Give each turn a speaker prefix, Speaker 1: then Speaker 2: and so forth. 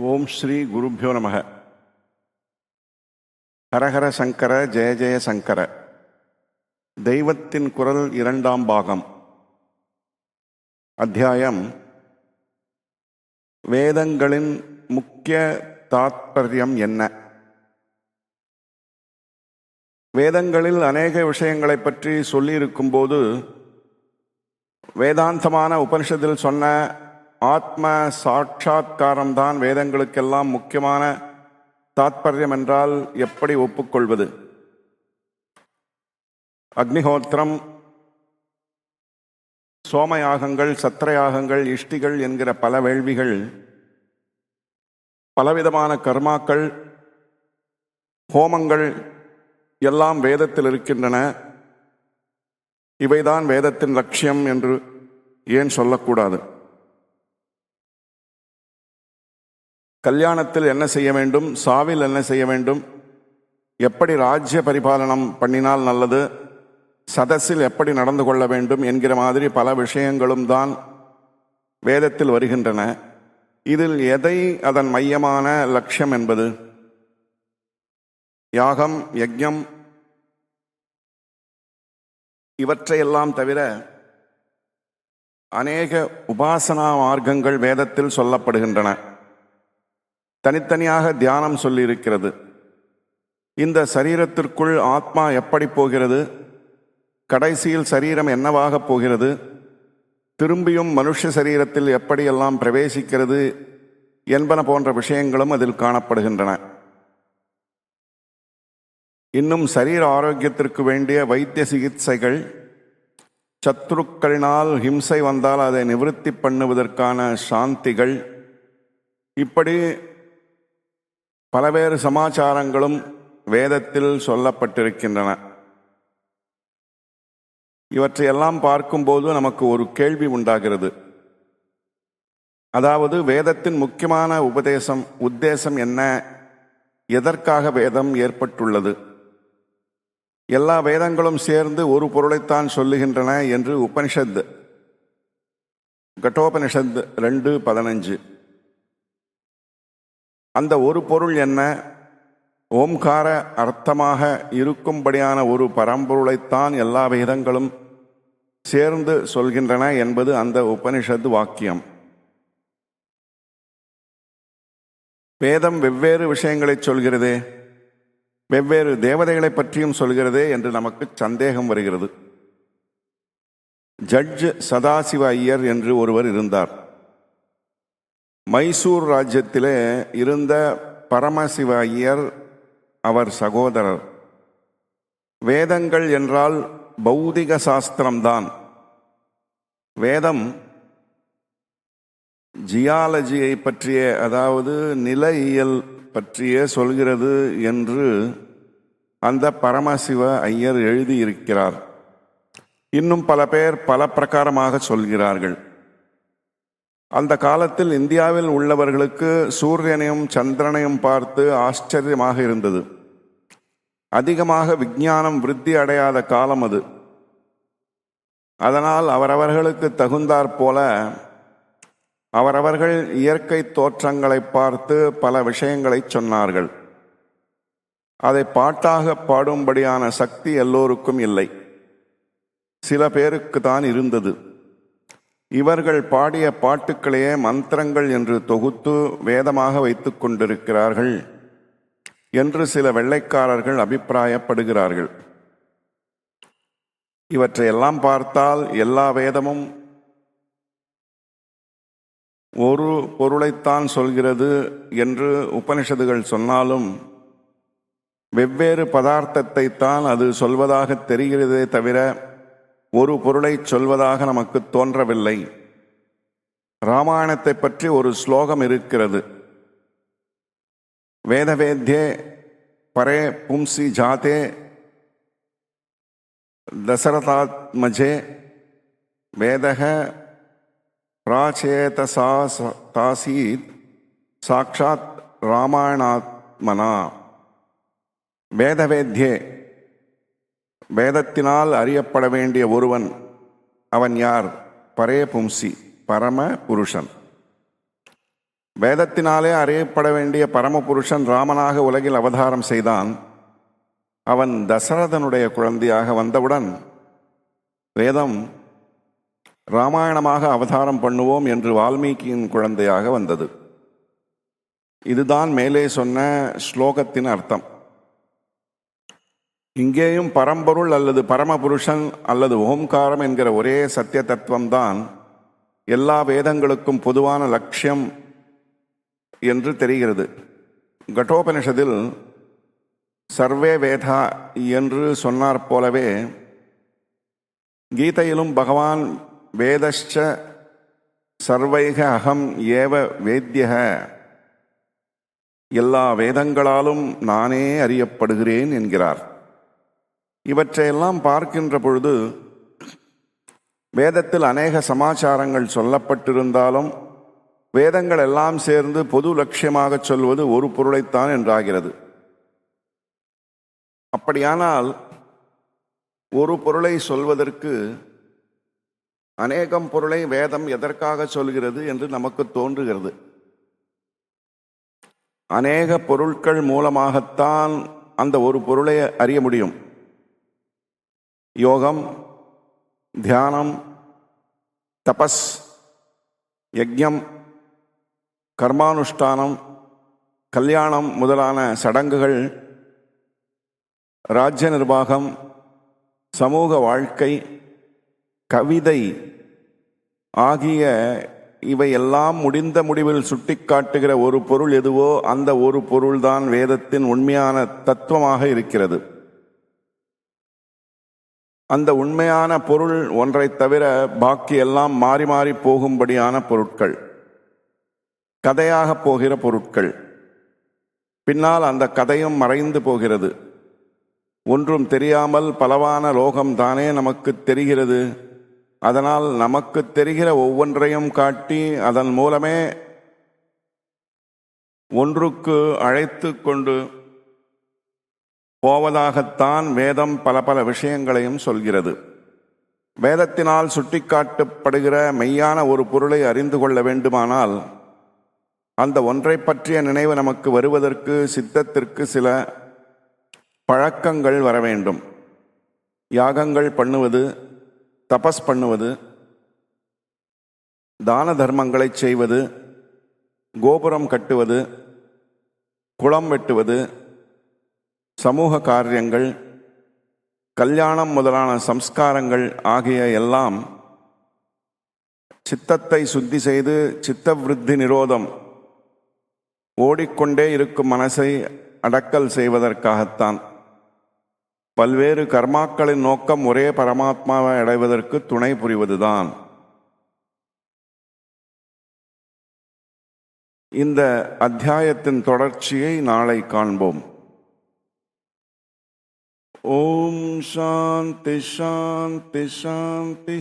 Speaker 1: ஓம் ஸ்ரீ குருப்பியோ நமக. ஹரஹர சங்கர ஜெய ஜெய சங்கர. தெய்வத்தின் குரல் இரண்டாம் பாகம். அத்தியாயம். வேதங்களின் முக்கிய தாத்பரியம் என்ன? வேதங்களில் அநேக விஷயங்களை பற்றி சொல்லியிருக்கும்போது வேதாந்தமான உபனிஷத்தில் சொன்ன ஆத்ம சாட்சா்காரம் தான் வேதங்களுக்கெல்லாம் முக்கியமான தாத்பரியம் என்றால் எப்படி ஒப்புக்கொள்வது? அக்னிஹோத்திரம் சோமயாகங்கள் சத்திரயாகங்கள் இஷ்டிகள் என்கிற பல வேள்விகள் பலவிதமான கர்மாக்கள் ஹோமங்கள் எல்லாம் வேதத்தில் இருக்கின்றன. இவைதான் வேதத்தின் லட்சியம் என்று ஏன் சொல்லக்கூடாது? கல்யாணத்தில் என்ன செய்ய வேண்டும்? சாவில் என்ன செய்ய வேண்டும்? எப்படி ராஜ்ய பரிபாலனம் பண்ணினால் நல்லது? சதஸில் எப்படி நடந்து கொள்ள வேண்டும்? என்கிற மாதிரி பல விஷயங்களும் தான் வேதத்தில் வருகின்றன. இதில் எதை அதன் மையமான லட்சியம் என்பது? யாகம் யஜ்ஞம் இவற்றையெல்லாம் தவிர அநேக உபாசனா மார்க்கங்கள் வேதத்தில் சொல்லப்படுகின்றன. தனித்தனியாக தியானம் சொல்லியிருக்கிறது. இந்த சரீரத்திற்குள் ஆத்மா எப்படி போகிறது? கடைசியில் சரீரம் என்னவாக போகிறது? திரும்பியும் மனுஷ சரீரத்தில் எப்படியெல்லாம் பிரவேசிக்கிறது? என்பன போன்ற விஷயங்களும் அதில் காணப்படுகின்றன. இன்னும் சரீர ஆரோக்கியத்திற்கு வேண்டிய வைத்திய சிகிச்சைகள் சத்ருக்களினால் ஹிம்சை வந்தால் அதை நிவர்த்தி பண்ணுவதற்கான சாந்திகள் இப்படி பலவேறு சமாச்சாரங்களும் வேதத்தில் சொல்லப்பட்டிருக்கின்றன. இவற்றையெல்லாம் பார்க்கும்போது நமக்கு ஒரு கேள்வி உண்டாகிறது. அதாவது வேதத்தின் முக்கியமான உபதேசம் உத்தேசம் என்ன? எதற்காக வேதம் ஏற்பட்டுள்ளது? எல்லா வேதங்களும் சேர்ந்து ஒரு பொருளைத்தான் சொல்லுகின்றன என்று உபனிஷத் கட்டோபனிஷத் ரெண்டு பதினஞ்சு. அந்த ஒரு பொருள் என்ன? ஓம்கார அர்த்தமாக இருக்கும்படியான ஒரு பரம்பொருளைத்தான் எல்லா விகிதங்களும் சேர்ந்து சொல்கின்றன என்பது அந்த உபனிஷத் வாக்கியம். வேதம் வெவ்வேறு விஷயங்களை சொல்கிறதே வெவ்வேறு தேவதைகளை பற்றியும் சொல்கிறதே என்று நமக்கு சந்தேகம் வருகிறது. ஜட்ஜ் சதாசிவ ஐயர் என்று ஒருவர் இருந்தார். மைசூர் ராஜ்யத்திலே இருந்த பரமசிவ ஐயர் அவர் சகோதரர். வேதங்கள் என்றால் பௌதிக சாஸ்திரம்தான். வேதம் ஜியாலஜியை பற்றிய அதாவது நிலையியல் பற்றிய சொல்கிறது என்று அந்த பரமசிவ ஐயர் எழுதியிருக்கிறார். இன்னும் பல பேர் பல பிரகாரமாக சொல்கிறார்கள். அந்த காலத்தில் இந்தியாவில் உள்ளவர்களுக்கு சூரியனையும் சந்திரனையும் பார்த்து ஆச்சரியமாக இருந்தது. அதிகமாக விஞ்ஞானம் விருத்தி அடையாத காலம் அது. அதனால் அவரவர்களுக்கு தகுந்தாற் போல அவரவர்கள் இயற்கை தோற்றங்களை பார்த்து பல விஷயங்களை சொன்னார்கள். அதை பாட்டாக பாடும்படியான சக்தி எல்லோருக்கும் இல்லை. சில பேருக்கு தான் இருந்தது. இவர்கள் பாடிய பாட்டுக்களையே மந்திரங்கள் என்று தொகுத்து வேதமாக வைத்துக் கொண்டிருக்கிறார்கள் என்று சில வெள்ளைக்காரர்கள் அபிப்பிராயப்படுகிறார்கள். இவற்றையெல்லாம் பார்த்தால் எல்லா வேதமும் ஒரு பொருளைத்தான் சொல்கிறது என்று உபனிஷதுகள் சொன்னாலும் வெவ்வேறு பதார்த்தத்தை தான் அது சொல்வதாக தெரிகிறதே தவிர ஒரு பொருளை சொல்வதாக நமக்கு தோன்றவில்லை. ராமாயணத்தை பற்றி ஒரு ஸ்லோகம் இருக்கிறது. வேதவேத்யே பரே பும்சி ஜாதே தசரதாத்மஜே வேதக பிராச்சேதசா தாசீத் சாட்சாத் ராமாயணாத்மனா. வேதவேத்யே வேதத்தினால் அறியப்பட வேண்டிய ஒருவன் அவன் யார்? பரே பும்சி பரம புருஷன். வேதத்தினாலே அறியப்பட வேண்டிய பரமபுருஷன் ராமனாக உலகில் அவதாரம் செய்தான். அவன் தசரதனுடைய குழந்தையாக வந்தவுடன் வேதம் ராமாயணமாக அவதாரம் பண்ணுவோம் என்று வால்மீகியின் குழந்தையாக வந்தது. இதுதான் மேலே சொன்ன ஸ்லோகத்தின் அர்த்தம். இங்கேயும் பரம்பொருள் அல்லது பரமபுருஷன் அல்லது ஓம்காரம் என்கிற ஒரே சத்திய தத்துவம்தான் எல்லா வேதங்களுக்கும் பொதுவான லட்சியம் என்று தெரிகிறது. கட்டோபனிஷத்தில் சர்வே வேதா என்று சொன்னார் போலவே கீதையிலும் பகவான் வேதஷ்ச சர்வைக அகம் ஏவ வேத்தியக எல்லா வேதங்களாலும் நானே அறியப்படுகிறேன் என்கிறார். இவற்றையெல்லாம் பார்க்கின்ற பொழுது வேதத்தில் அநேக சமாச்சாரங்கள் சொல்லப்பட்டிருந்தாலும் வேதங்கள் எல்லாம் சேர்ந்து பொது லட்சியமாக சொல்வது ஒரு பொருளைத்தான் என்றாகிறது. அப்படியானால் ஒரு பொருளை சொல்வதற்கு அநேகம் பொருளை வேதம் எதற்காக சொல்கிறது என்று நமக்கு தோன்றுகிறது. அநேக பொருட்கள் மூலமாகத்தான் அந்த ஒரு பொருளை அறிய முடியும். யோகம் தியானம் தபஸ் யஜ்ஞம் கர்மானுஷ்டானம் கல்யாணம் முதலான சடங்குகள் ராஜ்ய நிர்வாகம் சமூக வாழ்க்கை கவிதை ஆகிய இவையெல்லாம் முடிந்த முடிவில் சுட்டிக்காட்டுகிற ஒரு பொருள் எதுவோ அந்த ஒரு பொருள்தான் வேதத்தின் உண்மையான தத்துவமாக இருக்கிறது. அந்த உண்மையான பொருள் ஒன்றை தவிர பாக்கி எல்லாம் மாறி மாறி போகும்படியான பொருட்கள். கதையாக போகிற பொருட்கள். பின்னால் அந்த கதையும் மறைந்து போகிறது. ஒன்றும் தெரியாமல் பலவான லோகம் தானே நமக்கு தெரிகிறது. அதனால் நமக்கு தெரிகிற ஒவ்வொன்றையும் காட்டி அதன் மூலமே ஒன்றுக்கு அழைத்து கொண்டு போவதாகத்தான் வேதம் பல பல விஷயங்களையும் சொல்கிறது. வேதத்தினால் சுட்டிக்காட்டப்படுகிற மெய்யான ஒரு பொருளை அறிந்து கொள்ள வேண்டுமானால் அந்த ஒன்றை பற்றிய நினைவு நமக்கு வருவதற்கு சித்தத்திற்கு சில பழக்கங்கள் வர வேண்டும். யாகங்கள் பண்ணுவது தபஸ் பண்ணுவது தான தர்மங்களை செய்வது கோபுரம் கட்டுவது குளம் வெட்டுவது சமூக காரியங்கள் கல்யாணம் முதலான சம்ஸ்காரங்கள் ஆகிய எல்லாம் சித்தத்தை சுத்தி செய்து சித்தவிருத்தி நிரோதம் ஓடிக்கொண்டே இருக்கும் மனசை அடக்கல் செய்வதற்காகத்தான். பல்வேறு கர்மாக்களின் நோக்கம் ஒரே பரமாத்மாவை அடைவதற்கு துணை புரிவதுதான். இந்த அத்தியாயத்தின் தொடர்ச்சியை நாளை காண்போம். شانتی شانتی شانتی